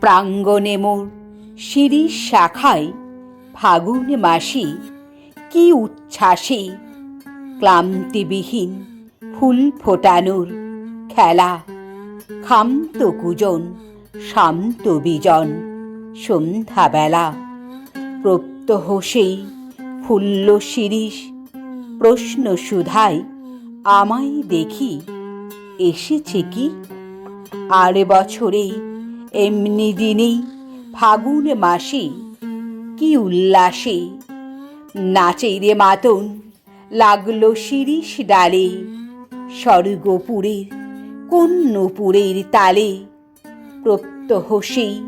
প্রাঙ্গণে মোর শিরিষ শাখায় ফাগুন মাসি কি উচ্ছ্বাসে ক্লান্তিবিহীন ফুল ফোটানোর খেলা ক্ষান্ত কুজন, শান্ত বিজন সন্ধ্যাবেলা। প্রত্যহ সেই ফুল্ল শিরিষ প্রশ্ন সুধায় আমায় দেখি, এসেছে কি? আর বছরে এমনি দিনেই ফাগুন মাসে কি উল্লাসে। নাচে রে মাতন, লাগল শিরিষ ডালে, স্বর্গপুরের কন্যপুরের তালে। প্রত্যহ সেই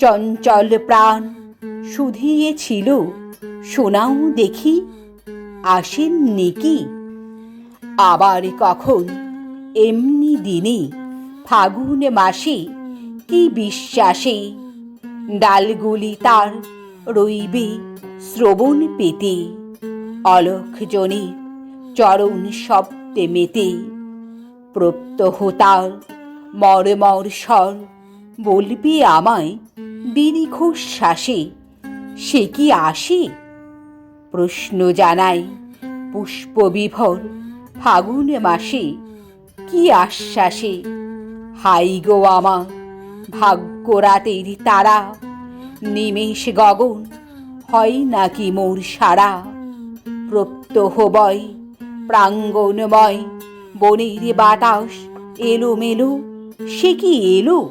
চঞ্চল প্রাণ শুধিয়েছিল, শোনাও দেখি আসেননি কি আবার কখন এমনি দিনে ফাগুন মাসে কি বিশ্বাসে। ডালগুলি তার রইবে শ্রবণ পেতে। অলখ জনের চরণ শব্দে মেতে। প্রত্যহ তার মরমর স্বর বলবে আমায় দীর্ঘশ্বাসে সে কি আসে? প্রশ্ন জানাই পুষ্পবিভর ফাগুন মাসে, কি আশ্বাসে? হাই গো আমার ভাগ্য রাতের তারা, নিমেষ গগন, হয় নাকি মোর সারা? প্রত্যহ বয় প্রাঙ্গণময় বনের বাতাস এলো মেলো সে কি এলো?